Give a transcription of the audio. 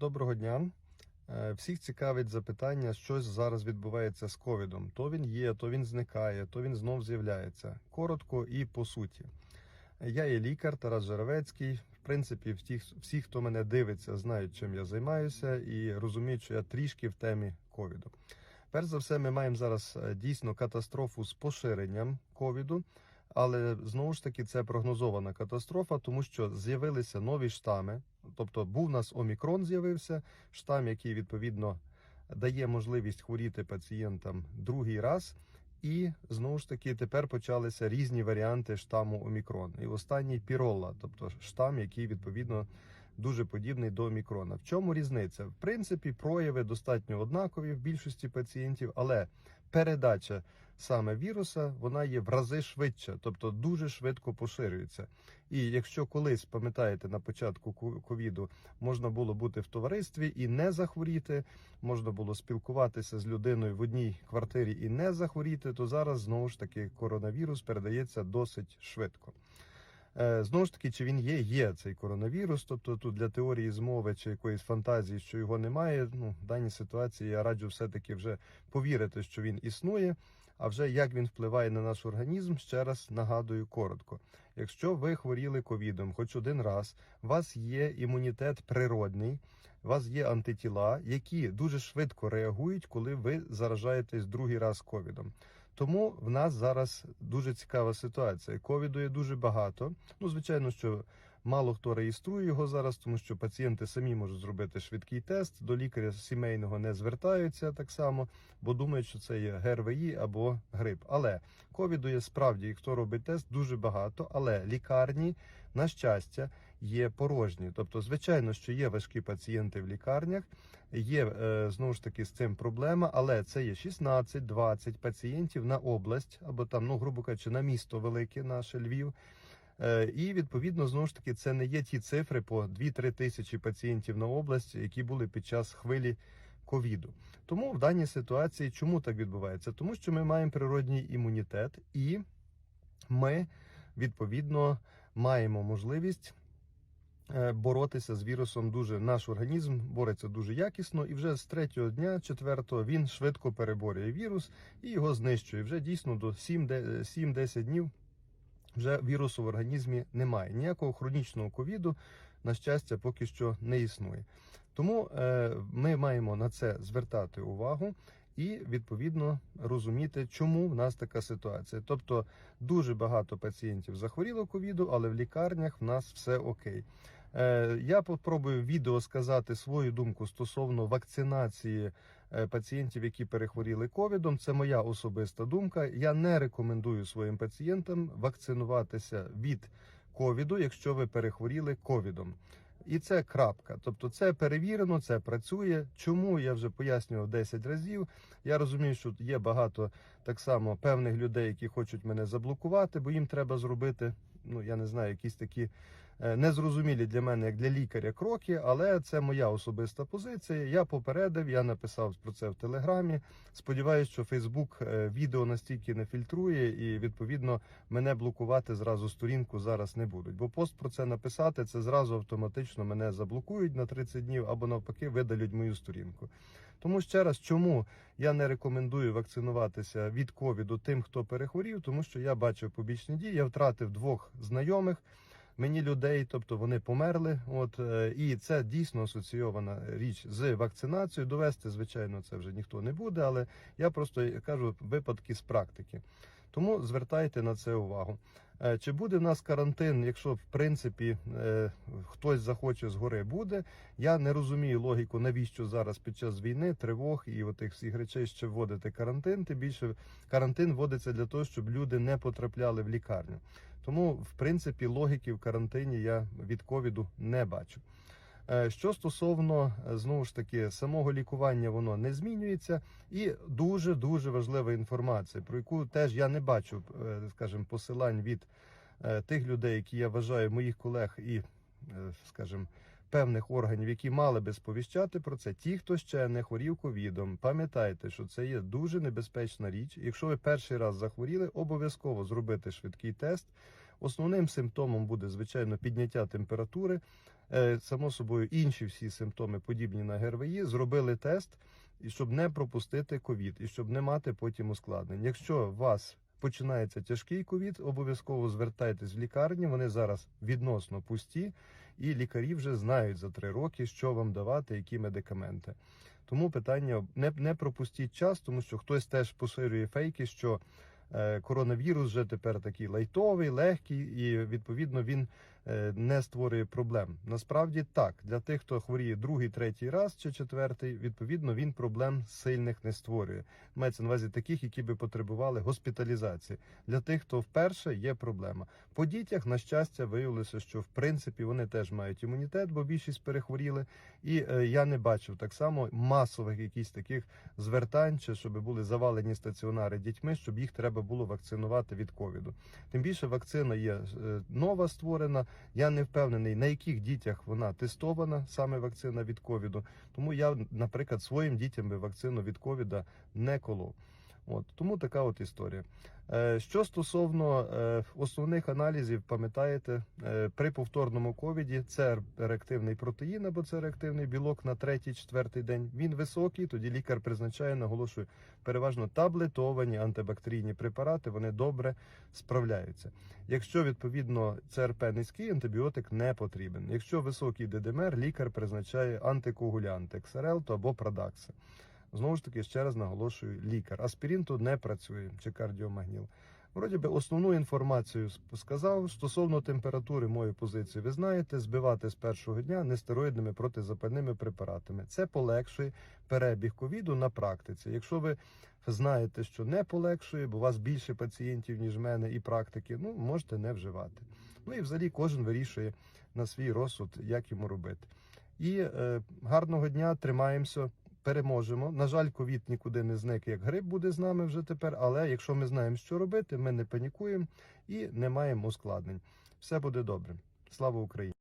Доброго дня. Е, Всіх цікавить запитання, що зараз відбувається з ковідом. То він є, то він зникає, то він знов з'являється. Коротко і по суті. Я є лікар Тарас Жаровецький. В принципі, всі, всі, хто мене дивиться, знають, чим я займаюся, і розуміють, що я трішки в темі ковіду. Перш за все, ми маємо зараз е, дійсно катастрофу з поширенням ковіду. Але знову ж таки це прогнозована катастрофа, тому що з'явилися нові штами. Тобто був у нас омікрон, з'явився штам, який відповідно дає можливість хворіти пацієнтам другий раз. І знову ж таки тепер почалися різні варіанти штаму омікрон. І останній піролла, тобто штам, який відповідно дуже подібний до омікрона. В чому різниця? В принципі, прояви достатньо однакові в більшості пацієнтів, але передача саме віруса вона є в рази швидша, тобто дуже швидко поширюється. І якщо колись пам'ятаєте на початку ку- ковіду можна було бути в товаристві і не захворіти, можна було спілкуватися з людиною в одній квартирі і не захворіти, то зараз знову ж таки коронавірус передається досить швидко. Е, Знову ж таки, чи він є, є цей коронавірус. Тобто тут для теорії змови чи якоїсь фантазії, що його немає. Ну, в даній ситуації я раджу все-таки вже повірити, що він існує. А вже як він впливає на наш організм, ще раз нагадую коротко. Якщо ви хворіли ковідом хоч один раз, у вас є імунітет природний, у вас є антитіла, які дуже швидко реагують, коли ви заражаєтесь другий раз ковідом. Тому в нас зараз дуже цікава ситуація. Ковіду є дуже багато. Ну, звичайно, що мало хто реєструє його зараз, тому що пацієнти самі можуть зробити швидкий тест. До лікаря сімейного не звертаються так само, бо думають, що це є ГРВІ або грип. Але ковіду є справді, і хто робить тест, дуже багато. Але лікарні, на щастя, є порожні. Тобто, звичайно, що є важкі пацієнти в лікарнях, є е, знову ж таки з цим проблема, але це є 16-20 пацієнтів на область, або там, ну грубо кажучи, на місто велике, наше Львів. Е, І відповідно знову ж таки це не є ті цифри по 2-3 тисячі пацієнтів на область, які були під час хвилі ковіду. Тому в даній ситуації чому так відбувається? Тому що ми маємо природній імунітет, і ми відповідно маємо можливість. Е, Боротися з вірусом дуже наш організм бореться дуже якісно, і вже з третього дня, четвертого, він швидко переборює вірус і його знищує. Вже дійсно до 7-10 днів вже вірусу в організмі немає. Ніякого хронічного ковіду, на щастя, поки що не існує. Тому е, ми маємо на це звертати увагу і відповідно розуміти, чому в нас така ситуація. Тобто дуже багато пацієнтів захворіло ковіду, але в лікарнях в нас все окей. Е, Я попробую відео сказати свою думку стосовно вакцинації е, пацієнтів, які перехворіли ковідом. Це моя особиста думка. Я не рекомендую своїм пацієнтам вакцинуватися від ковіду, якщо ви перехворіли ковідом. І це крапка. Тобто це перевірено, це працює. Чому я вже пояснював 10 разів. Я розумію, що є багато так само певних людей, які хочуть мене заблокувати, бо їм треба зробити. Ну я не знаю, якісь такі е, незрозумілі для мене, як для лікаря, кроки, але це моя особиста позиція. Я попередив, я написав про це в телеграмі. Сподіваюсь, що Фейсбук е, відео настільки не фільтрує, і відповідно мене блокувати зразу сторінку зараз не будуть. Бо пост про це написати, це зразу автоматично мене заблокують на 30 днів або навпаки видалють мою сторінку. Тому ще раз, чому я не рекомендую вакцинуватися від ковіду тим, хто перехворів, тому що я бачив побічні дії. Я втратив двох знайомих. Мені людей, тобто вони померли. От е, і це дійсно асоційована річ з вакцинацією. Довести, звичайно, це вже ніхто не буде, але я просто кажу випадки з практики. Тому звертайте на це увагу. Е, Чи буде в нас карантин, якщо в принципі е, хтось захоче згори буде? Я не розумію логіку, навіщо зараз під час війни, тривог і отих всіх речей ще вводити карантин. Тим більше карантин вводиться для того, щоб люди не потрапляли в лікарню. Тому, в принципі, логіки в карантині я від ковіду не бачу. Е, Що стосовно е, знову ж таки самого лікування, воно не змінюється, і дуже дуже важлива інформація, про яку теж я не бачу, е, скажімо, посилань від тих людей, які я вважаю моїх колег і, скажімо, певних органів, які мали би сповіщати про це. Ті, хто ще не хворів ковідом, пам'ятайте, що це є дуже небезпечна річ. Якщо ви перший раз захворіли, обов'язково зробити швидкий тест. Основним симптомом буде звичайно підняття температури. Е, само собою інші всі симптоми, подібні на ГРВІ, зробили тест, щоб не пропустити ковід, і щоб не мати потім ускладнень. Якщо у вас починається тяжкий ковід, обов'язково звертайтесь в лікарні. Вони зараз відносно пусті, і лікарі вже знають за три роки, що вам давати, які медикаменти. Тому питання не, не пропустіть час, тому що хтось теж поширює фейки, що е, коронавірус вже тепер такий лайтовий, легкий, і відповідно він не створює проблем. Насправді так, для тих, хто хворіє другий, третій раз чи четвертий, відповідно він проблем сильних не створює. Мається на увазі таких, які би потребували госпіталізації. Для тих, хто вперше є проблема. По дітях, на щастя, виявилося, що в принципі вони теж мають імунітет, бо більшість перехворіли. І е, я не бачив так само масових якісь таких звертань, чи щоб були завалені стаціонари дітьми, щоб їх треба було вакцинувати від ковіду. Тим більше вакцина є е, нова створена. Я не впевнений, на яких дітях вона тестована, саме вакцина від ковіду. Тому я, наприклад, своїм дітям вакцину від ковіда не колов. От тому така от історія. Е, Що стосовно е, основних аналізів, пам'ятаєте, е, при повторному ковіді це реактивний протеїн або це реактивний білок на третій-четвертий день. Він високий, тоді лікар призначає, наголошую, переважно таблетовані антибактерійні препарати. Вони добре справляються. Якщо відповідно ЦРП низький, антибіотик не потрібен. Якщо високий ДДМР, лікар призначає антикоагулянти, ксарелту або прадакси. Знову ж таки, ще раз наголошую, лікар. Аспірин тут не працює чи кардіомагніл. Вроді би, основну інформацію сказав. Стосовно температури, мою позицію ви знаєте, збивати з першого дня нестероїдними протизапальними препаратами. Це полегшує перебіг ковіду на практиці. Якщо ви знаєте, що не полегшує, бо у вас більше пацієнтів, ніж мене, і практики, ну можете не вживати. Ну і взагалі кожен вирішує на свій розсуд, як йому робити. І е, гарного дня, тримаємося переможемо. На жаль, ковід нікуди не зник, як грип буде з нами вже тепер. Але якщо ми знаємо, що робити, ми не панікуємо і не маємо ускладнень. Все буде добре. Слава Україні!